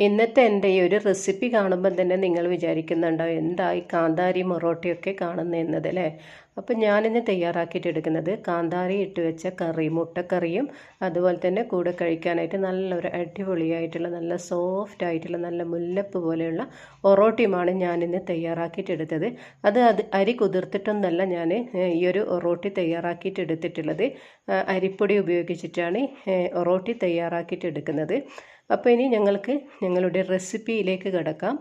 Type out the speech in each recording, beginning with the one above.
ഇന്നത്തെ എന്റെ ഈ ഒരു റെസിപ്പി കാണുമ്പോൾ തന്നെ നിങ്ങൾ വിചാരിക്കുന്നുണ്ടോ? എന്താ ഈ കാന്താരി മൊറോട്ടയൊക്കെ കാണുന്നതെന്നത് അല്ലേ? അപ്പം ഞാനിന്ന് തയ്യാറാക്കിയിട്ട് എടുക്കുന്നത് കാന്താരി ഇട്ട് വെച്ച കറി മുട്ടക്കറിയും അതുപോലെ തന്നെ കൂടെ കഴിക്കാനായിട്ട് നല്ലൊരു അടിപൊളിയായിട്ടുള്ള നല്ല സോഫ്റ്റ് ആയിട്ടുള്ള നല്ല മുല്ലപ്പ് പോലെയുള്ള ഒറോട്ടിയുമാണ് ഞാനിന്ന് തയ്യാറാക്കിയിട്ടെടുത്തത് അത് അത് അരി കുതിർത്തിട്ടൊന്നല്ല ഞാൻ ഈ ഒരു ഒറോട്ടി തയ്യാറാക്കിയിട്ടെടുത്തിട്ടുള്ളത് അരിപ്പൊടി ഉപയോഗിച്ചിട്ടാണ് ഒറോട്ടി തയ്യാറാക്കിയിട്ട് എടുക്കുന്നത്. അപ്പോൾ ഇനി ഞങ്ങൾക്ക് ഞങ്ങളുടെ റെസിപ്പിയിലേക്ക് കിടക്കാം.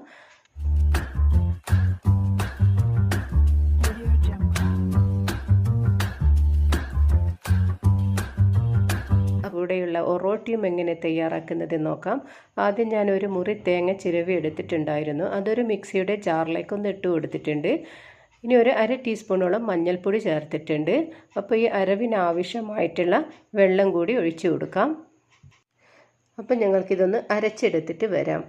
ഇവിടെയുള്ള ഒറോട്ടിയും എങ്ങനെ തയ്യാറാക്കുന്നത് നോക്കാം. ആദ്യം ഞാൻ ഒരു മുറി തേങ്ങ ചിരവി എടുത്തിട്ടുണ്ടായിരുന്നു. അതൊരു മിക്സിയുടെ ജാറിലേക്ക് ഒന്ന് ഇട്ട് കൊടുത്തിട്ടുണ്ട്. ഇനി ഒരു അര ടീസ്പൂണോളം മഞ്ഞൾപ്പൊടി ചേർത്തിട്ടുണ്ട്. അപ്പോൾ ഈ അരവിനാവശ്യമായിട്ടുള്ള വെള്ളം കൂടി ഒഴിച്ചു കൊടുക്കാം. അപ്പം ഞങ്ങൾക്കിതൊന്ന് അരച്ചെടുത്തിട്ട് വരാം.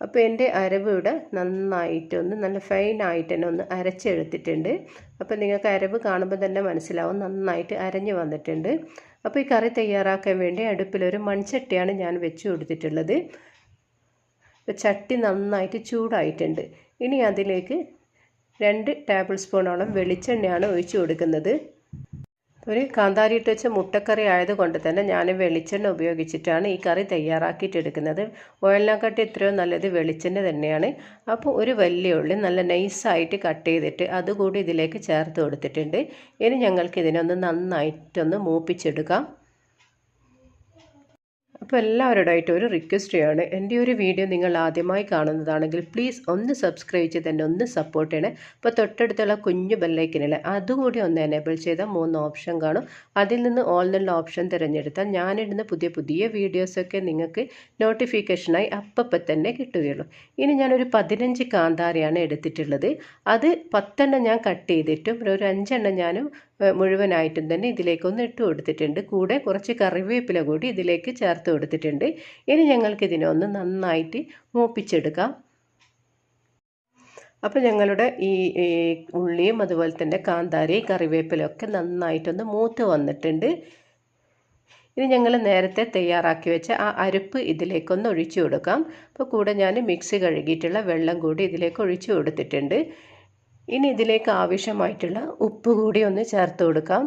അപ്പോൾ എന്റെ അരവ് ഇവിടെ നന്നായിട്ടൊന്ന് നല്ല ഫൈനായിട്ട് തന്നെ ഒന്ന് അരച്ചെടുത്തിട്ടുണ്ട്. അപ്പോൾ നിങ്ങൾക്ക് അരവ് കാണുമ്പോൾ തന്നെ മനസ്സിലാവും നന്നായിട്ട് അരഞ്ഞു വന്നിട്ടുണ്ട്. അപ്പോൾ ഈ കറി തയ്യാറാക്കാൻ വേണ്ടി അടുപ്പിലൊരു മൺചട്ടിയാണ് ഞാൻ വെച്ച് കൊടുത്തിട്ടുള്ളത്. ചട്ടി നന്നായിട്ട് ചൂടായിട്ടുണ്ട്. ഇനി അതിലേക്ക് രണ്ട് ടേബിൾ സ്പൂണോളം വെളിച്ചെണ്ണയാണ് ഒഴിച്ചു കൊടുക്കുന്നത്. ഒരു കാന്താരി ഇട്ട് വെച്ച മുട്ടക്കറി ആയതുകൊണ്ട് തന്നെ ഞാൻ വെളിച്ചെണ്ണ ഉപയോഗിച്ചിട്ടാണ് ഈ കറി തയ്യാറാക്കിയിട്ടെടുക്കുന്നത്. ഓയിലിനെക്കാട്ടി എത്രയോ നല്ലത് വെളിച്ചെണ്ണ തന്നെയാണ്. അപ്പോൾ ഒരു വലിയ ഉള്ളി നല്ല നൈസായിട്ട് കട്ട് ചെയ്തിട്ട് അതുകൂടി ഇതിലേക്ക് ചേർത്ത് കൊടുത്തിട്ടുണ്ട്. ഇനി ഞങ്ങൾക്ക് ഇതിനൊന്ന് നന്നായിട്ടൊന്ന് മൂപ്പിച്ചെടുക്കാം. അപ്പോൾ എല്ലാവരോടായിട്ട് ഒരു റിക്വസ്റ്റ് ചെയ്യാണ്. എന്റെ ഒരു വീഡിയോ നിങ്ങൾ ആദ്യമായി കാണുന്നതാണെങ്കിൽ പ്ലീസ് ഒന്ന് സബ്സ്ക്രൈബ് ചെയ്ത് എന്നെ ഒന്ന് സപ്പോർട്ട് ചെയ്യണേ. അപ്പോൾ തൊട്ടടുത്തുള്ള കുഞ്ഞു ബെല്ലൈക്കനില്ല അതുകൂടി ഒന്ന് എനേബിൾ ചെയ്താൽ മൂന്ന് ഓപ്ഷൻ കാണും. അതിൽ നിന്ന് ഓൾ എന്നുള്ള ഓപ്ഷൻ തിരഞ്ഞെടുത്താൽ ഞാനിടുന്ന പുതിയ പുതിയ വീഡിയോസൊക്കെ നിങ്ങൾക്ക് നോട്ടിഫിക്കേഷനായി അപ്പം തന്നെ കിട്ടുകയുള്ളൂ. ഇനി ഞാനൊരു പതിനഞ്ച് കാന്താരിയാണ് എടുത്തിട്ടുള്ളത്. അത് പത്തെണ്ണം ഞാൻ കട്ട് ചെയ്തിട്ടും ഒരു അഞ്ചെണ്ണം ഞാനും മുഴുവനായിട്ടും തന്നെ ഇതിലേക്കൊന്ന് ഇട്ട് കൊടുത്തിട്ടുണ്ട്. കൂടെ കുറച്ച് കറിവേപ്പില കൂടി ഇതിലേക്ക് ചേർത്ത് കൊടുത്തിട്ടുണ്ട്. ഇനി ഞങ്ങൾക്ക് ഇതിനൊന്ന് നന്നായിട്ട് മൂപ്പിച്ചെടുക്കാം. അപ്പോൾ ഞങ്ങളുടെ ഈ ഉള്ളിയും അതുപോലെ തന്നെ കാന്താരി കറിവേപ്പിലൊക്കെ നന്നായിട്ടൊന്ന് മൂത്ത് വന്നിട്ടുണ്ട്. ഇനി ഞങ്ങൾ നേരത്തെ തയ്യാറാക്കി വെച്ച ആ അരുപ്പ് ഇതിലേക്കൊന്ന് ഒഴിച്ചു കൊടുക്കാം. അപ്പോൾ കൂടെ ഞാൻ മിക്സി കഴുകിയിട്ടുള്ള വെള്ളം കൂടി ഇതിലേക്ക് ഒഴിച്ചു കൊടുത്തിട്ടുണ്ട്. ഇനി ഇതിലേക്ക് ആവശ്യമായിട്ടുള്ള ഉപ്പ് കൂടി ഒന്ന് ചേർത്ത് കൊടുക്കാം.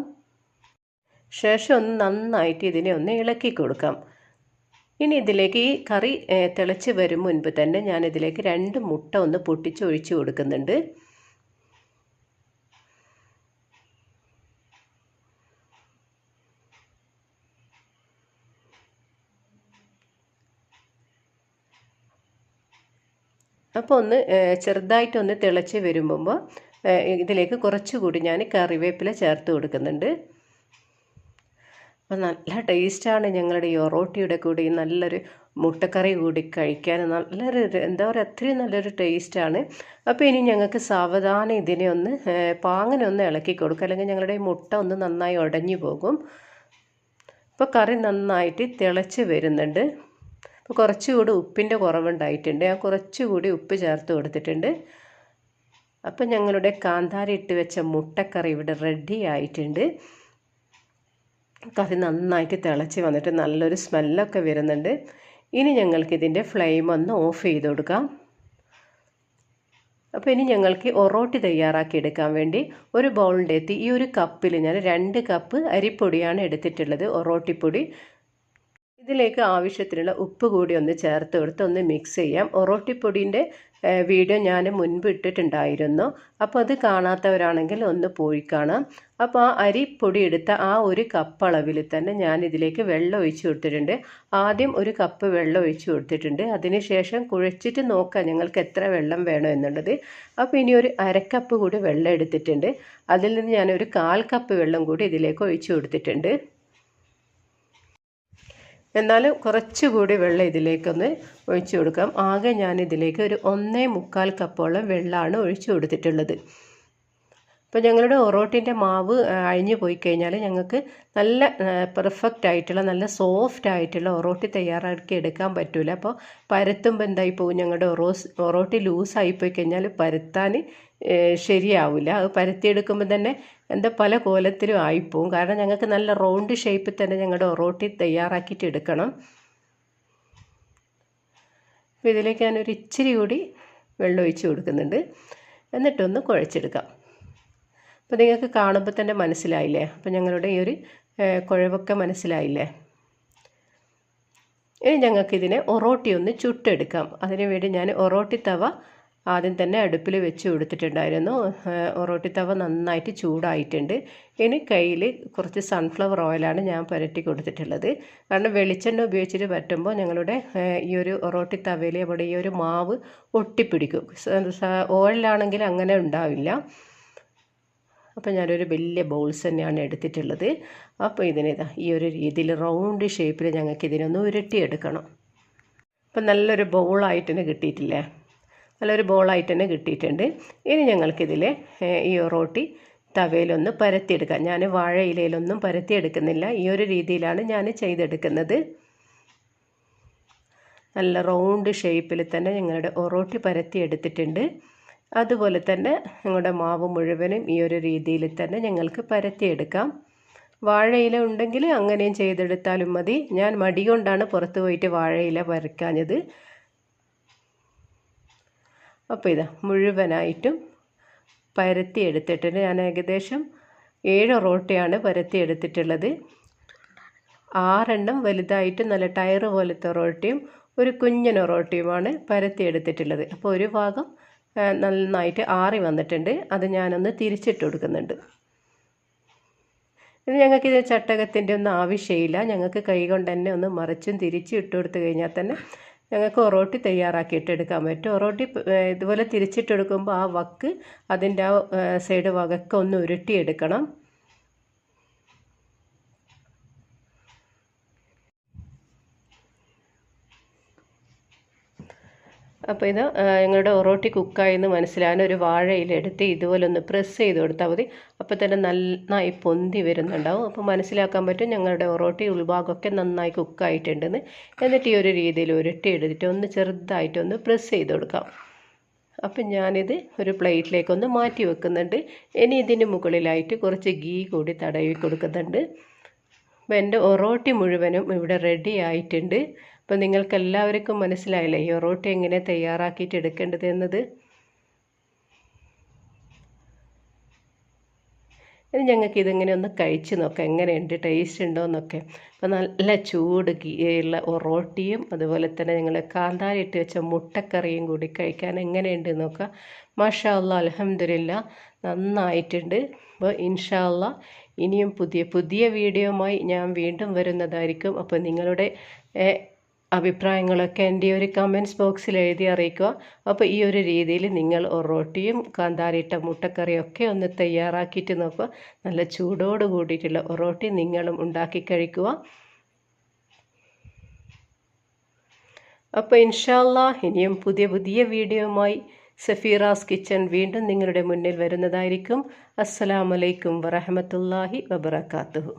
ശേഷം ഒന്ന് നന്നായിട്ട് ഇതിനെ ഒന്ന് ഇളക്കി കൊടുക്കാം. ഇനി ഇതിലേക്ക് ഈ കറി തിളച്ച് വരും മുൻപ് തന്നെ ഞാൻ ഇതിലേക്ക് രണ്ട് മുട്ട ഒന്ന് പൊട്ടിച്ച് ഒഴിച്ച് കൊടുക്കുന്നുണ്ട്. അപ്പോൾ ഒന്ന് ചെറുതായിട്ടൊന്ന് തിളച്ച് വരുമ്പോൾ ഇതിലേക്ക് കുറച്ചുകൂടി ഞാൻ കറിവേപ്പില ചേർത്ത് കൊടുക്കുന്നുണ്ട്. അപ്പോൾ നല്ല ടേസ്റ്റാണ് ഞങ്ങളുടെ ഈ ഒറോട്ടിയുടെ കൂടി നല്ലൊരു മുട്ടക്കറി കൂടി കഴിക്കാൻ. നല്ലൊരു എന്താ പറയുക അത്രയും നല്ലൊരു ടേസ്റ്റാണ്. അപ്പോൾ ഇനി ഞങ്ങൾക്ക് സാവധാനം ഇതിനെ ഒന്ന് പാങ്ങനെ ഒന്ന് ഇളക്കി കൊടുക്കുക. അല്ലെങ്കിൽ ഞങ്ങളുടെ ഈ മുട്ട ഒന്ന് നന്നായി ഉടഞ്ഞു പോകും. അപ്പോൾ കറി നന്നായിട്ട് തിളച്ച് വരുന്നുണ്ട്. അപ്പോൾ കുറച്ചുകൂടി ഉപ്പിന്റെ കുറവുണ്ടായിട്ടുണ്ട്. ഞാൻ കുറച്ചുകൂടി ഉപ്പ് ചേർത്ത് കൊടുത്തിട്ടുണ്ട്. അപ്പോൾ ഞങ്ങളുടെ കാന്താരി ഇട്ട് വെച്ച മുട്ടക്കറി ഇവിടെ റെഡി ആയിട്ടുണ്ട്. കറി നന്നായിട്ട് തിളച്ച് വന്നിട്ട് നല്ലൊരു സ്മെല്ലൊക്കെ വരുന്നുണ്ട്. ഇനി ഞങ്ങൾക്കിതിന്റെ ഫ്ലെയിം ഒന്ന് ഓഫ് ചെയ്ത് കൊടുക്കാം. അപ്പോൾ ഇനി ഞങ്ങൾക്ക് ഒറോട്ടി തയ്യാറാക്കി എടുക്കാൻ വേണ്ടി ഒരു ബൗളിന്റെ എത്തി ഈ ഒരു കപ്പിൽ ഞാൻ രണ്ട് കപ്പ് അരിപ്പൊടിയാണ് എടുത്തിട്ടുള്ളത് ഒറോട്ടിപ്പൊടി. ഇതിലേക്ക് ആവശ്യത്തിനുള്ള ഉപ്പ് കൂടി ഒന്ന് ചേർത്ത് കൊടുത്ത് ഒന്ന് മിക്സ് ചെയ്യാം. ഒറോട്ടിപ്പൊടിന്റെ വീഡിയോ ഞാൻ മുൻപ് ഇട്ടിട്ടുണ്ടായിരുന്നു. അപ്പോൾ അത് കാണാത്തവരാണെങ്കിൽ ഒന്ന് പോയി കാണാം. അപ്പോൾ ആ അരിപ്പൊടി എടുത്ത ആ ഒരു കപ്പ് അളവിൽ തന്നെ ഞാൻ ഇതിലേക്ക് വെള്ളം ഒഴിച്ച് കൊടുത്തിട്ടുണ്ട്. ആദ്യം ഒരു കപ്പ് വെള്ളം ഒഴിച്ച് കൊടുത്തിട്ടുണ്ട്. അതിനുശേഷം കുഴച്ചിട്ട് നോക്കാം ഞങ്ങൾക്ക് എത്ര വെള്ളം വേണോ എന്നുള്ളത്. അപ്പോൾ ഇനി ഒരു അരക്കപ്പ് കൂടി വെള്ളം എടുത്തിട്ടുണ്ട്. അതിൽ നിന്ന് ഒരു കാൽ കപ്പ് വെള്ളം കൂടി ഇതിലേക്ക് ഒഴിച്ച് കൊടുത്തിട്ടുണ്ട്. എന്നാലും കുറച്ചുകൂടി വെള്ളം ഇതിലേക്കൊന്ന് ഒഴിച്ചു കൊടുക്കാം. ആകെ ഞാൻ ഇതിലേക്ക് ഒരു ഒന്നേ മുക്കാൽ കപ്പോളം വെള്ളമാണ് ഒഴിച്ചു കൊടുത്തിട്ടുള്ളത്. അപ്പോൾ ഞങ്ങളുടെ ഒറോട്ടിന്റെ മാവ് അഴിഞ്ഞു പോയി കഴിഞ്ഞാൽ ഞങ്ങൾക്ക് നല്ല പെർഫെക്റ്റ് ആയിട്ടുള്ള നല്ല സോഫ്റ്റ് ആയിട്ടുള്ള ഒറോട്ടി തയ്യാറാക്കി എടുക്കാൻ പറ്റില്ല അപ്പോൾ പരത്തുമ്പോൾ എന്തായി പോകും ഞങ്ങളുടെ ഒറോസ് ഒറോട്ടി ലൂസായി പോയി കഴിഞ്ഞാൽ പരത്താൻ ശരിയാവില്ല അത് പരത്തിയെടുക്കുമ്പോൾ തന്നെ എന്താ പല കോലത്തിലും ആയിപ്പോവും. കാരണം ഞങ്ങൾക്ക് നല്ല റൗണ്ട് ഷേപ്പിൽ തന്നെ ഞങ്ങളുടെ ഒറോട്ടി തയ്യാറാക്കിയിട്ട് എടുക്കണം. അപ്പോൾ ഇതിലേക്ക് ഞാനൊരു ഇച്ചിരി കൂടി വെള്ളം ഒഴിച്ച് കൊടുക്കുന്നുണ്ട്. എന്നിട്ടൊന്ന് കുഴച്ചെടുക്കാം. അപ്പോൾ നിങ്ങൾക്ക് കാണുമ്പോൾ തന്നെ മനസ്സിലായില്ലേ? അപ്പോൾ ഞങ്ങളുടെ ഈ ഒരു കുഴവൊക്കെ മനസ്സിലായില്ലേ? ഇനി ഞങ്ങൾക്കിതിനെ ഒറോട്ടി ഒന്ന് ചുട്ടെടുക്കാം. അതിനുവേണ്ടി ഞാൻ ഒറോട്ടി തവ ആദ്യം തന്നെ അടുപ്പിൽ വെച്ച് കൊടുത്തിട്ടുണ്ടായിരുന്നു. ഒറോട്ടി തവ നന്നായിട്ട് ചൂടായിട്ടുണ്ട്. ഇനി കയ്യിൽ കുറച്ച് സൺഫ്ലവർ ഓയിലാണ് ഞാൻ പുരട്ടി കൊടുത്തിട്ടുള്ളത്. കാരണം വെളിച്ചെണ്ണ ഉപയോഗിച്ചിട്ട് പറ്റുമ്പോൾ ഞങ്ങളുടെ ഈ ഒരു ഒറോട്ടി തവയിൽ അവിടെ ഈ ഒരു മാവ് ഒട്ടിപ്പിടിക്കും. ഓയിലാണെങ്കിൽ അങ്ങനെ ഉണ്ടാവില്ല. അപ്പോൾ ഞാനൊരു വലിയ ബൗൾസ് തന്നെയാണ് എടുത്തിട്ടുള്ളത്. അപ്പോൾ ഇതിനിതാ ഈ ഒരു രീതിയിൽ റൗണ്ട് ഷേപ്പിൽ ഞങ്ങൾക്ക് ഇതിനൊന്ന് ഉരുട്ടിയെടുക്കണം. അപ്പം നല്ലൊരു ബൗളായിട്ട് തന്നെ കിട്ടിയിട്ടില്ലേ? നല്ലൊരു ബോളായിട്ട് തന്നെ കിട്ടിയിട്ടുണ്ട്. ഇനി ഞങ്ങൾക്കിതിൽ ഈ റോട്ടി തവയിലൊന്ന് പരത്തിയെടുക്കാം. ഞാൻ വാഴയിലയിലൊന്നും പരത്തിയെടുക്കുന്നില്ല. ഈ ഒരു രീതിയിലാണ് ഞാൻ ചെയ്തെടുക്കുന്നത്. നല്ല റൗണ്ട് ഷേപ്പിൽ തന്നെ ഞങ്ങളുടെ ഒറോട്ടി പരത്തി എടുത്തിട്ടുണ്ട് അതുപോലെ തന്നെ ഞങ്ങളുടെ മാവ് മുഴുവനും ഈ ഒരു രീതിയിൽ തന്നെ ഞങ്ങൾക്ക് പരത്തിയെടുക്കാം. വാഴയില ഉണ്ടെങ്കിൽ അങ്ങനെയും ചെയ്തെടുത്താലും മതി. ഞാൻ മടി കൊണ്ടാണ് പുറത്ത് പോയിട്ട് വാഴയില പരക്കാഞ്ഞത് അപ്പോൾ ഇതാ മുഴുവനായിട്ടും പരത്തി എടുത്തിട്ടുണ്ട് ഞാൻ ഏകദേശം ഏഴ് റോട്ടയാണ് പരത്തി എടുത്തിട്ടുള്ളത് ആറെണ്ണം വലുതായിട്ട് നല്ല ടയർ പോലത്തെ റോട്ടിയും ഒരു കുഞ്ഞൻ റോട്ടിയുമാണ് പരത്തി എടുത്തിട്ടുള്ളത് അപ്പോൾ ഒരു ഭാഗം നന്നായിട്ട് ആറി വന്നിട്ടുണ്ട്. അത് ഞാനൊന്ന് തിരിച്ചിട്ട് കൊടുക്കുന്നുണ്ട്. ഇത് ഞങ്ങൾക്ക് ഇത് ചട്ടകത്തിന്റെ ഒന്നും ആവശ്യമില്ല. ഞങ്ങൾക്ക് കൈ കൊണ്ട് തന്നെ ഒന്ന് മറിച്ചും തിരിച്ചും ഇട്ട് കൊടുത്തു കഴിഞ്ഞാൽ തന്നെ ഞങ്ങൾക്ക് ഒറോട്ടി തയ്യാറാക്കിയിട്ട് എടുക്കാൻ പറ്റും. ഒറോട്ടി ഇതുപോലെ തിരിച്ചിട്ടെടുക്കുമ്പോൾ ആ വക്ക് അതിന്റെ ആ സൈഡ് വകക്കൊന്ന് ഉരുട്ടി ഉരുട്ടിയെടുക്കണം. അപ്പോൾ ഇത് ഞങ്ങളുടെ ഒറോട്ടി കുക്കായെന്ന് മനസ്സിലാകാൻ ഒരു വാഴയിലെടുത്ത് ഇതുപോലെ ഒന്ന് പ്രസ് ചെയ്ത് കൊടുത്താൽ മതി. അപ്പോൾ തന്നെ നന്നായി പൊന്തി വരുന്നുണ്ടാവും. അപ്പോൾ മനസ്സിലാക്കാൻ പറ്റും ഞങ്ങളുടെ ഒറോട്ടി ഉൾഭാഗമൊക്കെ നന്നായി കുക്കായിട്ടുണ്ടെന്ന് എന്നിട്ട് ഈ ഒരു രീതിയിൽ ഉരുട്ടി എടുത്തിട്ട് ഒന്ന് ചെറുതായിട്ടൊന്ന് പ്രസ് ചെയ്ത് കൊടുക്കാം. അപ്പം ഞാനിത് ഒരു പ്ലേറ്റിലേക്കൊന്ന് മാറ്റി വെക്കുന്നുണ്ട്. ഇനി ഇതിന് മുകളിലായിട്ട് കുറച്ച് ഗീ കൂടി തടവി കൊടുക്കുന്നുണ്ട്. അപ്പോൾ എന്റെ ഒറോട്ടി മുഴുവനും ഇവിടെ റെഡി ആയിട്ടുണ്ട്. അപ്പോൾ നിങ്ങൾക്ക് എല്ലാവർക്കും മനസ്സിലായില്ലേ? ഈ ഒറോട്ടി എങ്ങനെ തയ്യാറാക്കിയിട്ട് എടുക്കേണ്ടത് എന്നത്? ഇനി ഞങ്ങൾക്ക് ഇതിങ്ങനെ ഒന്ന് കഴിച്ച് നോക്കാം. എങ്ങനെയുണ്ട്? ടേസ്റ്റ് ഉണ്ടോ എന്നൊക്കെ. അപ്പോൾ നല്ല ചൂട് ഉള്ള ഒറോട്ടിയും അതുപോലെ തന്നെ ഞങ്ങൾ കാന്താരിട്ട് വെച്ച മുട്ടക്കറിയും കൂടി കഴിക്കാൻ എങ്ങനെയുണ്ട് നോക്കുക മാഷാ അലഹമില്ല നന്നായിട്ടുണ്ട്. അപ്പോൾ ഇൻഷാ അല്ല ഇനിയും പുതിയ പുതിയ വീഡിയോയുമായി ഞാൻ വീണ്ടും വരുന്നതായിരിക്കും. അപ്പോൾ നിങ്ങളുടെ അഭിപ്രായങ്ങളൊക്കെ എന്റെ ഒരു കമന്റ്സ് ബോക്സിൽ എഴുതി അറിയിക്കുക. അപ്പോൾ ഈ ഒരു രീതിയിൽ നിങ്ങൾ ഒറോട്ടിയും കാന്താരിട്ട മുട്ടക്കറിയൊക്കെ ഒന്ന് തയ്യാറാക്കിയിട്ട് നോക്കുക. നല്ല ചൂടോട് കൂടിയിട്ടുള്ള ഒറോട്ടി നിങ്ങളും ഉണ്ടാക്കി കഴിക്കുക. അപ്പോൾ ഇൻഷാല്ല ഇനിയും പുതിയ പുതിയ വീഡിയോയുമായി സഫീറാസ് കിച്ചൺ വീണ്ടും നിങ്ങളുടെ മുന്നിൽ വരുന്നതായിരിക്കും. അസ്സലാമലൈക്കും വറഹമത്തല്ലാഹി വബർക്കാത്തുഹു